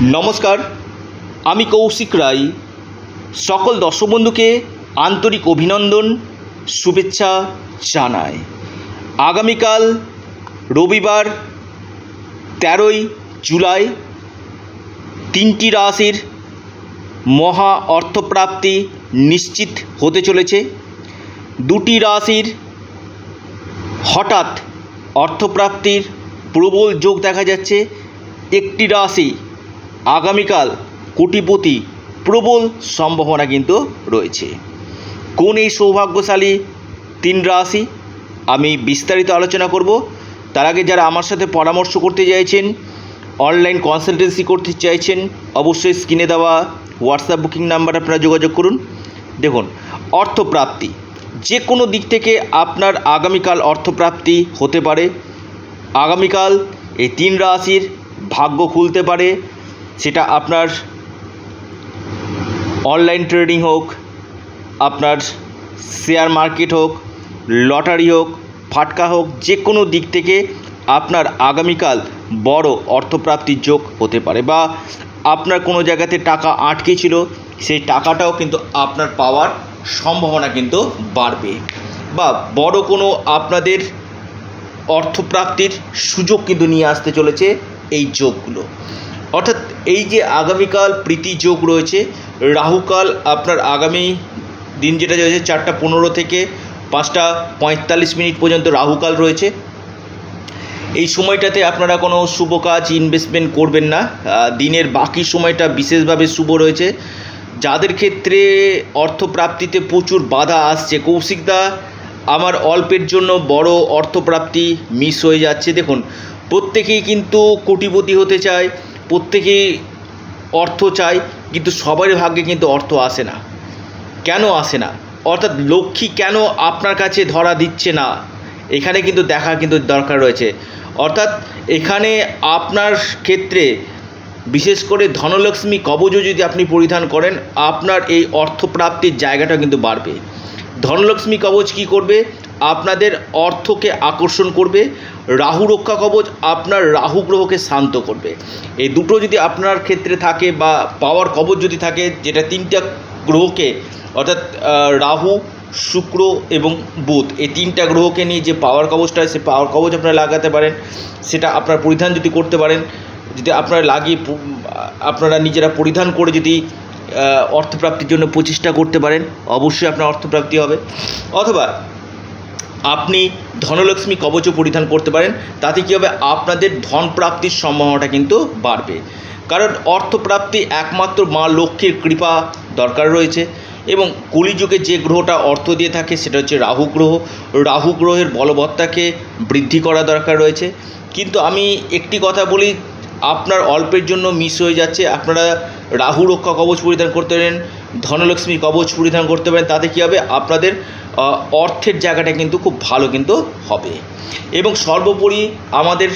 নমস্কার, আমি কৌশিক রায়। সকল দর্শক বন্ধুকে আন্তরিক অভিনন্দন, শুভেচ্ছা জানাই। আগামীকাল রবিবার তেরোই জুলাই তিনটি রাশির মহা অর্থপ্রাপ্তি নিশ্চিত হতে চলেছে। দুটি রাশির হঠাৎ অর্থপ্রাপ্তির প্রবল যোগ দেখা যাচ্ছে। একটি রাশি আগামীকাল কোটিপতি প্রবল সম্ভাবনা কিন্তু রয়েছে। কোন এই সৌভাগ্যশালী তিন রাশি? আমি বিস্তারিত আলোচনা করব। তার আগে যারা আমার সাথে পরামর্শ করতে চাইছেন, অনলাইন কনসালটেন্সি করতে চাইছেন, অবশ্যই স্ক্রিনে দেওয়া হোয়াটসঅ্যাপ বুকিং নাম্বার আপনারা যোগাযোগ করুন। দেখুন, অর্থপ্রাপ্তি। যে কোনো দিক থেকে আপনার আগামীকাল অর্থপ্রাপ্তি হতে পারে। আগামীকাল এই তিন রাশির ভাগ্য খুলতে পারে। সেটা আপনার অনলাইন ট্রেডিং হোক, আপনার শেয়ার মার্কেট হোক লটারি হোক, ফাটকা হোক, যে কোনো দিক থেকে আপনার আগামীকাল বড় অর্থপ্রাপ্তির যোগ হতে পারে বা আপনার কোনো জায়গাতে টাকা আটকে ছিল, সেই টাকাটাও কিন্তু আপনার পাওয়ার সম্ভাবনা কিন্তু বাড়বে বা বড় কোনো আপনাদের অর্থপ্রাপ্তির সুযোগ কিন্তু নিয়ে আসতে চলেছে এই যোগগুলো। অর্থাৎ এই যে আগামীকাল প্রীতি যোগ রয়েছে, রাহুকাল আপনার আগামী দিন যেটা রয়েছে চারটা পনেরো থেকে পাঁচটা পঁয়তাল্লিশ মিনিট পর্যন্ত রাহুকাল রয়েছে। এই সময়টাতে আপনারা কোনো শুভ কাজ ইনভেস্টমেন্ট করবেন না। দিনের বাকি সময়টা বিশেষভাবে শুভ রয়েছে। যাদের ক্ষেত্রে অর্থপ্রাপ্তিতে প্রচুর বাধা আসছে কৌশিকদা আমার অল্পের জন্য বড় অর্থপ্রাপ্তি মিস হয়ে যাচ্ছে। দেখুন, প্রত্যেকেই কিন্তু কোটিপতি হতে চায়। প্রত্যেকেই অর্থ চায়, কিন্তু সবার ভাগ্যে কিন্তু অর্থ আসে না। কেন আসে না? অর্থাৎ লক্ষ্মী কেন আপনার কাছে ধরা দিচ্ছে না? এখানে কিন্তু দেখা কিন্তু দরকার রয়েছে। অর্থাৎ এখানে আপনার ক্ষেত্রে বিশেষ করে ধনলক্ষ্মী কবজও যদি আপনি পরিধান করেন, আপনার এই অর্থপ্রাপ্তির জায়গাটা কিন্তু বাড়বে। ধনলক্ষ্মী কবচ কি করবে? আপনাদের অর্থকে আকর্ষণ করবে, রাহু রক্ষা কবচ আপনার রাহু গ্রহকে শান্ত করবে। এই দুটো যদি আপনার ক্ষেত্রে থাকে বা পাওয়ার কবচ যদি থাকে, যেটা তিনটা গ্রহকে, অর্থাৎ রাহু, শুক্র এবং বুধ, এই তিনটা গ্রহকে নিয়ে যে পাওয়ার কবচটা সে পাওয়ার কবচ আপনারা লাগাতে পারেন, সেটা আপনার পরিধান যদি করতে পারেন, যদি আপনারা লাগিয়ে আপনারা নিজেরা পরিধান করে যদি অর্থপ্রাপ্তির জন্য প্রচেষ্টা করতে পারেন, অবশ্যই আপনার অর্থপ্রাপ্তি হবে। অথবা আপনি ধনলক্ষ্মী কবচও পরিধান করতে পারেন। তাতে কী হবে? আপনাদের ধন প্রাপ্তির সম্ভাবনাটা কিন্তু বাড়বে। কারণ অর্থপ্রাপ্তি একমাত্র মা লক্ষ্মীর কৃপা দরকার রয়েছে এবং কলিযুগে যে গ্রহটা অর্থ দিয়ে থাকে সেটা হচ্ছে রাহু গ্রহ। রাহু গ্রহের বলবত্তাকে বৃদ্ধি করা দরকার রয়েছে। কিন্তু আমি একটি কথা বলি, আপনার অল্পের জন্য মিস হয়ে যাচ্ছে। আপনারা রাহু রক্ষা কবচ পরিধান করতে পারেন। ধনলক্ষ্মী কবচ পরিধান করতে পারেন, তাতে কী হবে? আপনাদের অর্থের জায়গাটা কিন্তু খুব ভালো কিন্তু হবে। এবং সর্বোপরি আমাদের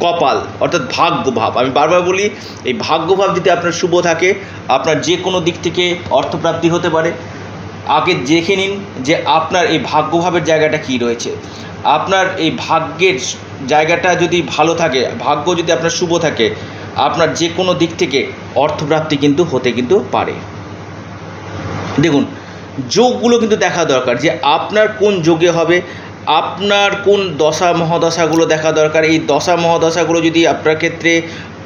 কপাল, অর্থাৎ ভাগ্যভাব। আমি বারবার বলি, এই ভাগ্যভাব যদি আপনার শুভ থাকে, আপনার যে কোনো দিক থেকে অর্থপ্রাপ্তি হতে পারে। আগে দেখে নিন যে আপনার এই ভাগ্যভাবের জায়গাটা কী রয়েছে। আপনার এই ভাগ্যের জায়গাটা যদি ভালো থাকে, ভাগ্য যদি আপনার শুভ থাকে, আপনার যে কোনো দিক থেকে অর্থপ্রাপ্তি কিন্তু হতে কিন্তু পারে। দেখুন, যোগগুলো কিন্তু দেখা দরকার যে আপনার কোন যোগে হবে, আপনার কোন দশা মহাদশাগুলো দেখা দরকার। এই দশা মহাদশাগুলো যদি আপনার ক্ষেত্রে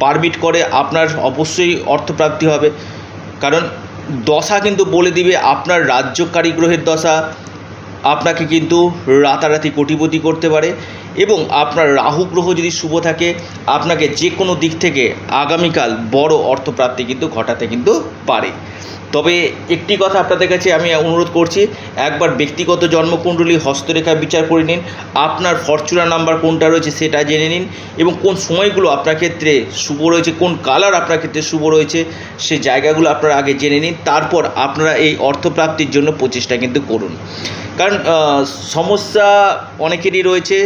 পারমিট করে, আপনার অবশ্যই অর্থপ্রাপ্তি হবে। কারণ দশা কিন্তু বলে দিবে আপনার রাজ্যকারী গ্রহের দশা আপনাকে কিন্তু রাতারাতি কোটিপতি করতে পারে এবং আপনার রাহু গ্রহ যদি শুভ থাকে, আপনাকে যে কোনো দিক থেকে আগামীকাল বড় অর্থপ্রাপ্তি কিন্তু ঘটাতে কিন্তু পারে। তবে একটি কথা আপনাদের কাছে আমি অনুরোধ করছি, একবার ব্যক্তিগত জন্মকুণ্ডলী হস্তরেখা বিচার করে নিন, আপনার ফরচুনার নাম্বার কোনটা রয়েছে সেটা জেনে নিন এবং কোন সময়গুলো আপনার ক্ষেত্রে শুভ রয়েছে, কোন কালার আপনার ক্ষেত্রে শুভ রয়েছে সে জায়গাগুলো আপনারা আগে জেনে নিন, তারপর আপনারা এই অর্থপ্রাপ্তির জন্য প্রচেষ্টা কিন্তু করুন। কারণ আহ, সমস্যা অনেকেরই রয়েছে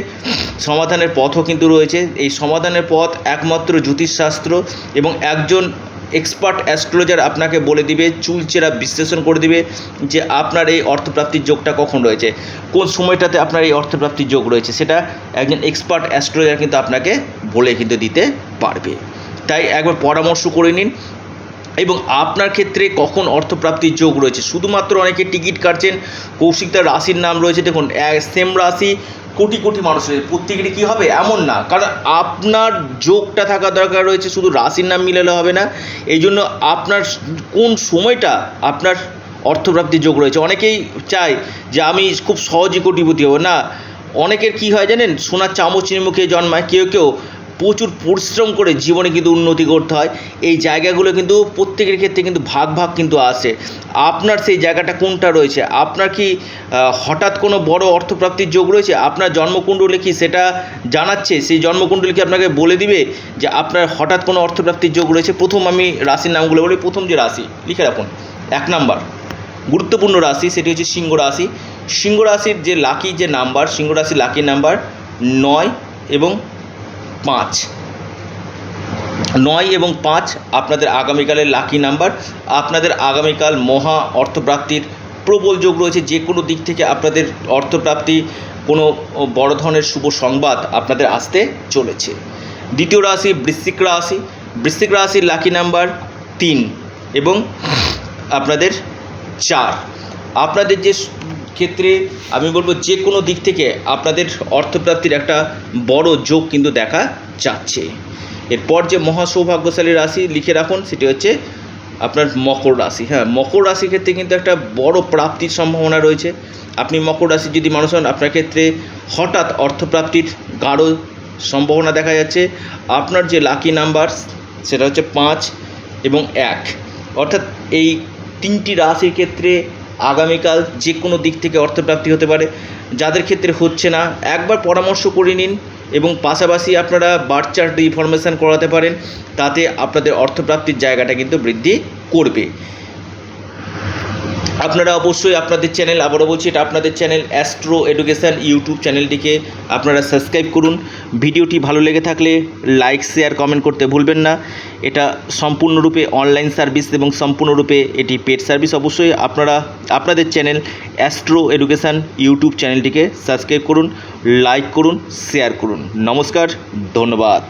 সমাধানের পথও কিন্তু রয়েছে। এই সমাধানের পথ একমাত্র জ্যোতিষশাস্ত্র এবং একজন এক্সপার্ট অ্যাস্ট্রোলজার আপনাকে বলে দিবে চুলচেরা বিশ্লেষণ করে দিবে যে আপনার এই অর্থপ্রাপ্তির যোগটা কখন রয়েছে কোন সময়টাতে আপনার এই অর্থপ্রাপ্তির যোগ রয়েছে সেটা একজন এক্সপার্ট অ্যাস্ট্রোলজার কিন্তু আপনাকে বলে কিন্তু দিতে পারবে। তাই একবার পরামর্শ করে নিন এবং আপনার ক্ষেত্রে কখন অর্থপ্রাপ্তির যোগ রয়েছে? শুধুমাত্র অনেকে টিকিট কাটছেন, কৌশিক তার রাশির নাম রয়েছে। দেখুন সেম রাশি, কোটি কোটি মানুষের। প্রত্যেকেরই কী হবে? এমন না। কারণ আপনার যোগটা থাকা দরকার রয়েছে, শুধু রাশির নাম মিলালে হবে না। এই জন্য আপনার কোন সময়টা আপনার অর্থপ্রাপ্তির যোগ রয়েছে? অনেকেই চায় যে আমি খুব সহজে কোটিপতি হব। না, অনেকের কি হয় জানেন? সোনার চামচের মুখে জন্মায়। কেউ কেউ প্রচুর পরিশ্রম করে জীবনে কিন্তু উন্নতি করতে হয়। এই জায়গাগুলো কিন্তু প্রত্যেকের ক্ষেত্রে কিন্তু ভাগ ভাগ কিন্তু আসে। আপনার সেই জায়গাটা কোনটা রয়েছে? আপনার কি হঠাৎ কোনো বড় অর্থপ্রাপ্তির যোগ রয়েছে? আপনার জন্মকুণ্ডলী কি সেটা জানাচ্ছে? সেই জন্মকুণ্ডলী কি আপনাকে বলে দিবে যে আপনার হঠাৎ কোনো অর্থপ্রাপ্তির যোগ রয়েছে? প্রথম আমি রাশির নামগুলো বলি। প্রথম যে রাশি, লিখে রাখুন। এক নাম্বার, গুরুত্বপূর্ণ রাশি সেটি হচ্ছে সিংহ রাশি। সিংহ রাশির যে লাকি যে নাম্বার, সিংহ রাশির লাকি নাম্বার নয় এবং পাঁচ। নয় এবং পাঁচ আপনাদের আগামীকালের লাকি নাম্বার আপনাদের আগামীকাল মহা অর্থপ্রাপ্তির প্রবল যোগ রয়েছে। যে কোনো দিক থেকে আপনাদের অর্থপ্রাপ্তি কোনো বড় ধরনের শুভ সংবাদ আপনাদের আসতে চলেছে। দ্বিতীয় রাশি বৃশ্চিক রাশি। বৃশ্চিক রাশির লাকি নাম্বার তিন এবং আপনাদের চার। আপনাদের যে ক্ষেত্রে আমি বলব যে কোনো দিক থেকে আপনাদের অর্থপ্রাপ্তির একটা বড় যোগ কিন্তু দেখা যাচ্ছে। এরপর যে মহা সৌভাগ্যশালী রাশি লিখে রাখুন, সেটি হচ্ছে আপনার মকর রাশি। হ্যাঁ মকর রাশির ক্ষেত্রে কিন্তু একটা বড় প্রাপ্তির সম্ভাবনা রয়েছে। আপনি মকর রাশি যদি মানুষ হন, আপনার ক্ষেত্রে হঠাৎ অর্থপ্রাপ্তির গাঢ় সম্ভাবনা দেখা যাচ্ছে। আপনার যে লাকি নাম্বার সেটা হচ্ছে পাঁচ এবং এক। অর্থাৎ এই তিনটি রাশির ক্ষেত্রে আগামীকাল যে কোনো দিক থেকে অর্থপ্রাপ্তি হতে পারে। যাদের ক্ষেত্রে হচ্ছে না, একবার পরামর্শ করে নিন এবং পাশাপাশি আপনারা বার্থ চার্ট ইনফরমেশান করাতে পারেন, তাতে আপনাদের অর্থপ্রাপ্তির জায়গাটা কিন্তু বৃদ্ধি করবে। আপনারা অবশ্যই আপনাদের চ্যানেল আবারও বলছি, এটা আপনাদের চ্যানেল অ্যাস্ট্রো এডুকেশান ইউটিউব চ্যানেলটিকে আপনারা সাবস্ক্রাইব করুন। ভিডিওটি ভালো লেগে থাকলে লাইক শেয়ার কমেন্ট করতে ভুলবেন না। এটা সম্পূর্ণরূপে অনলাইন সার্ভিস এবং সম্পূর্ণরূপে এটি পেড সার্ভিস অবশ্যই আপনারা, আপনাদের চ্যানেল অ্যাস্ট্রো এডুকেশান ইউটিউব চ্যানেলটিকে সাবস্ক্রাইব করুন লাইক করুন শেয়ার করুন। নমস্কার, ধন্যবাদ।